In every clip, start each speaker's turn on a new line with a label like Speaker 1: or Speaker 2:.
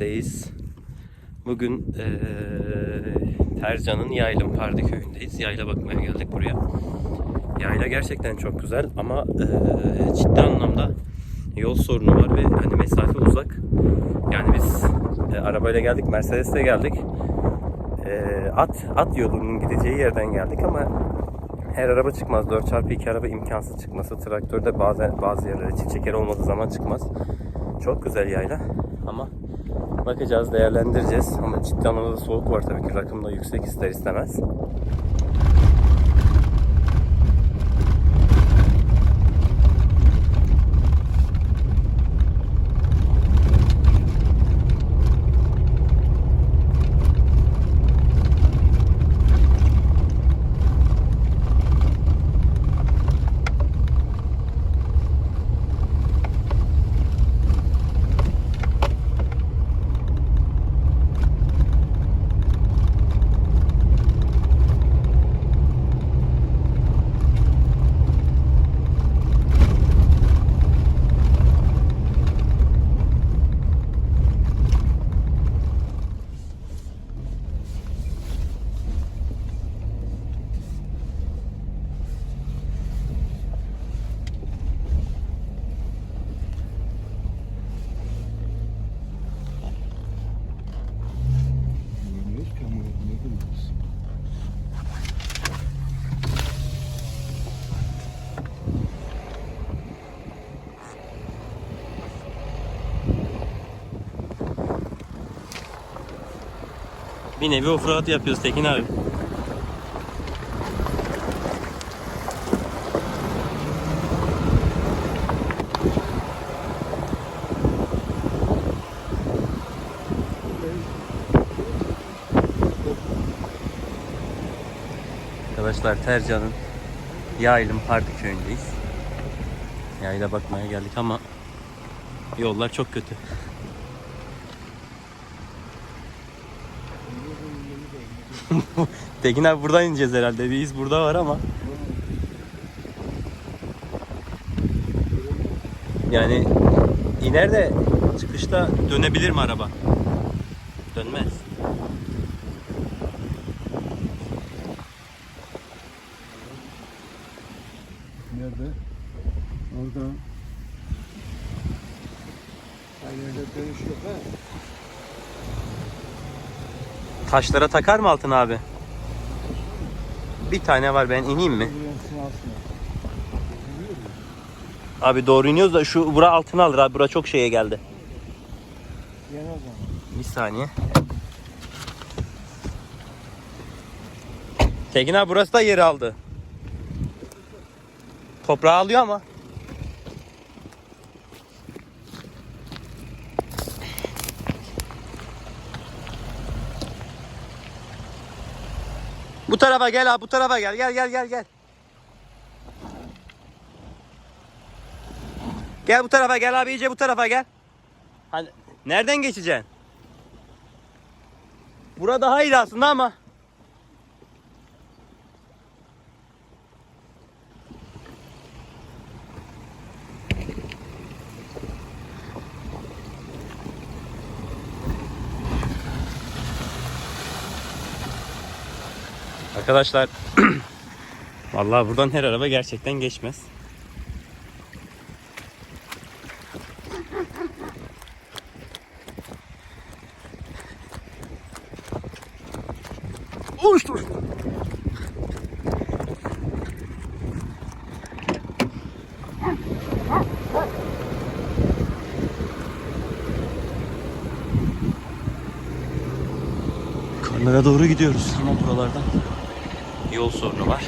Speaker 1: neredeyiz? Bugün eee Tercan'ın Yaylım Pardi köyündeyiz. Yayla bakmaya geldik buraya. Yayla gerçekten çok güzel ama eee, ciddi anlamda yol sorunu var ve hani mesafe uzak. Yani biz e, arabayla geldik, Mercedes'le geldik. Eee, at at yolunun gideceği yerden geldik ama her araba çıkmaz. 4x2 araba imkansız çıkması. Traktörde bazen bazı yerlere çift çeker olmadığı zaman çıkmaz. Çok güzel yayla ama bakacağız, değerlendireceğiz. Ama ciddi anlamda da soğuk var tabii ki. Rakım da yüksek ister istemez.
Speaker 2: Bilmiyoruz ki ama ne biliriz.
Speaker 1: Bir nevi offroad yapıyoruz Tekin abi. Arkadaşlar Tercan'ın Yaylım Parkı köyündeyiz. Yayla bakmaya geldik ama yollar çok kötü. Tekin abi buradan ineceğiz herhalde. Bir iz burada var ama. Yani iner de çıkışta dönebilir mi araba? Dönmez. Taşlara takar mı altın abi? Bir tane var ben ineyim mi? Abi doğru iniyoruz da şu bura altına alır abi. Bura çok şeye geldi. Bir saniye. Tekin abi burası da yeri aldı. Toprağı alıyor ama. Bu tarafa gel abi bu tarafa gel gel gel gel gel. Gel bu tarafa gel abi iyice bu tarafa gel. Hani nereden geçeceksin? Burada daha iyi aslında ama. Arkadaşlar Vallahi buradan her araba gerçekten geçmez. Uç dur. Karlara doğru gidiyoruz ama buralardan yol sorunu var.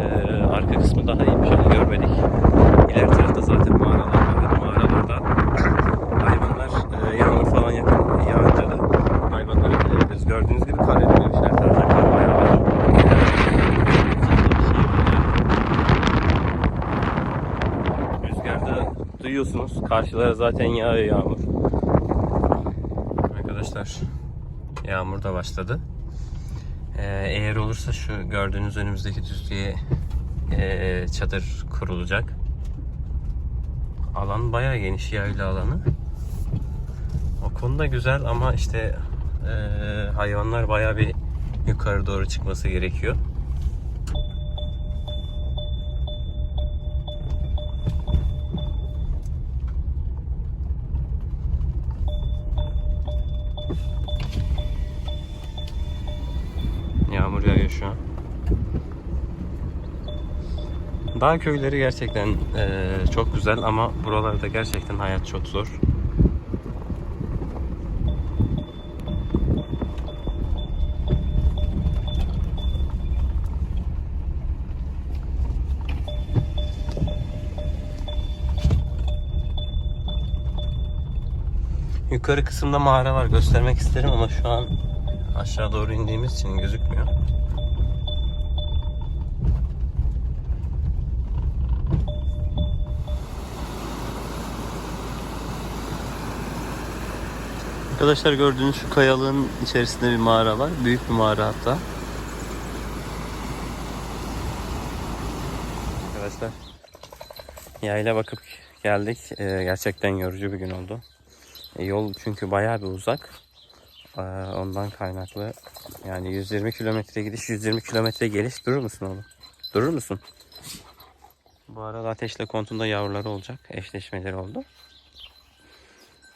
Speaker 1: Ee, arka kısmı daha iyiymiş ama görmedik. İleri tarafta zaten mağaralar var. Mağaralarda hayvanlar e, yağmur falan yakın yağınca da hayvanları gidebiliriz. Gördüğünüz gibi kar erimemiş. Her tarafta kar bayağı var. Fazla bir şey yok yani. Rüzgarda duyuyorsunuz. Karşılara zaten yağıyor yağmur. Arkadaşlar yağmur da başladı. Ee, eğer olursa şu gördüğünüz önümüzdeki düzlüğe ee, çadır kurulacak. Alan bayağı geniş yayla alanı. O konuda güzel ama işte ee, hayvanlar bayağı bir yukarı doğru çıkması gerekiyor. Şu an. Dağ köyleri gerçekten eee, çok güzel ama buralarda gerçekten hayat çok zor. Yukarı kısımda mağara var göstermek isterim ama şu an aşağı doğru indiğimiz için gözükmüyor. Arkadaşlar gördüğünüz şu kayalığın içerisinde bir mağara var. Büyük bir mağara hatta. Arkadaşlar yayla bakıp geldik. Ee, gerçekten yorucu bir gün oldu. E, yol çünkü bayağı bir uzak. Ee, ondan kaynaklı. Yani 120 kilometre gidiş, 120 kilometre geliş. Durur musun oğlum? Durur musun? Bu arada ateşle kontunda yavruları olacak. Eşleşmeleri oldu.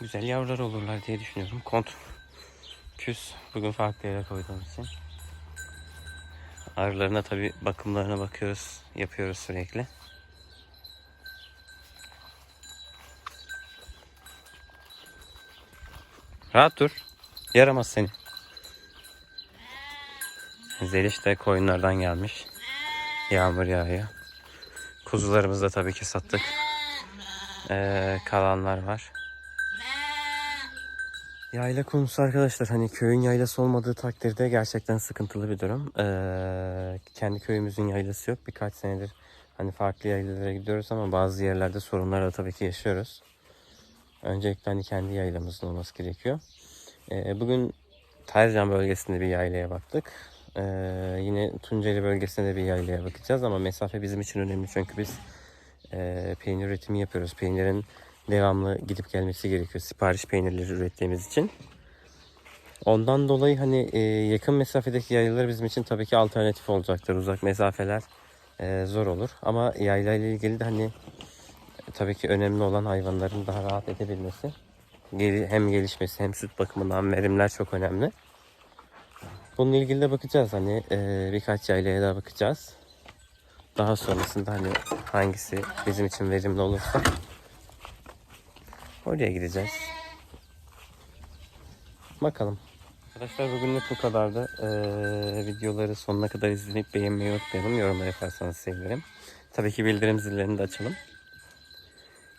Speaker 1: Güzel yavrular olurlar diye düşünüyorum. Kont küs. Bugün farklı yere koyduğumuz için. Arılarına tabi bakımlarına bakıyoruz. Yapıyoruz sürekli. Rahat dur. Yaramaz seni. Zeliş de koyunlardan gelmiş. Yağmur yağıyor. Kuzularımızı da tabii ki sattık. Ee, kalanlar var. Yayla konusu arkadaşlar hani köyün yaylası olmadığı takdirde gerçekten sıkıntılı bir durum. Ee, kendi köyümüzün yaylası yok. Birkaç senedir hani farklı yaylalara gidiyoruz ama bazı yerlerde sorunlarla tabii ki yaşıyoruz. Öncelikle hani kendi yaylamızın olması gerekiyor. Ee, bugün Tercan bölgesinde bir yaylaya baktık. Ee, yine Tunceli bölgesinde de bir yaylaya bakacağız ama mesafe bizim için önemli çünkü biz e, peynir üretimi yapıyoruz. Peynirin devamlı gidip gelmesi gerekiyor. Sipariş peynirleri ürettiğimiz için. Ondan dolayı hani e, yakın mesafedeki yaylalar bizim için tabii ki alternatif olacaktır. Uzak mesafeler e, zor olur. Ama yayla ile ilgili de hani e, tabii ki önemli olan hayvanların daha rahat edebilmesi. Hem gelişmesi hem süt bakımından verimler çok önemli. Bununla ilgili de bakacağız hani e, birkaç yaylaya daha bakacağız. Daha sonrasında hani hangisi bizim için verimli olursa oraya gideceğiz. Bakalım. Arkadaşlar bugünlük bu kadardı. Ee, videoları sonuna kadar izleyip beğenmeyi unutmayalım. Yorumlar yaparsanız sevinirim. Tabii ki bildirim zillerini de açalım.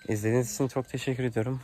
Speaker 1: İzlediğiniz için çok teşekkür ediyorum.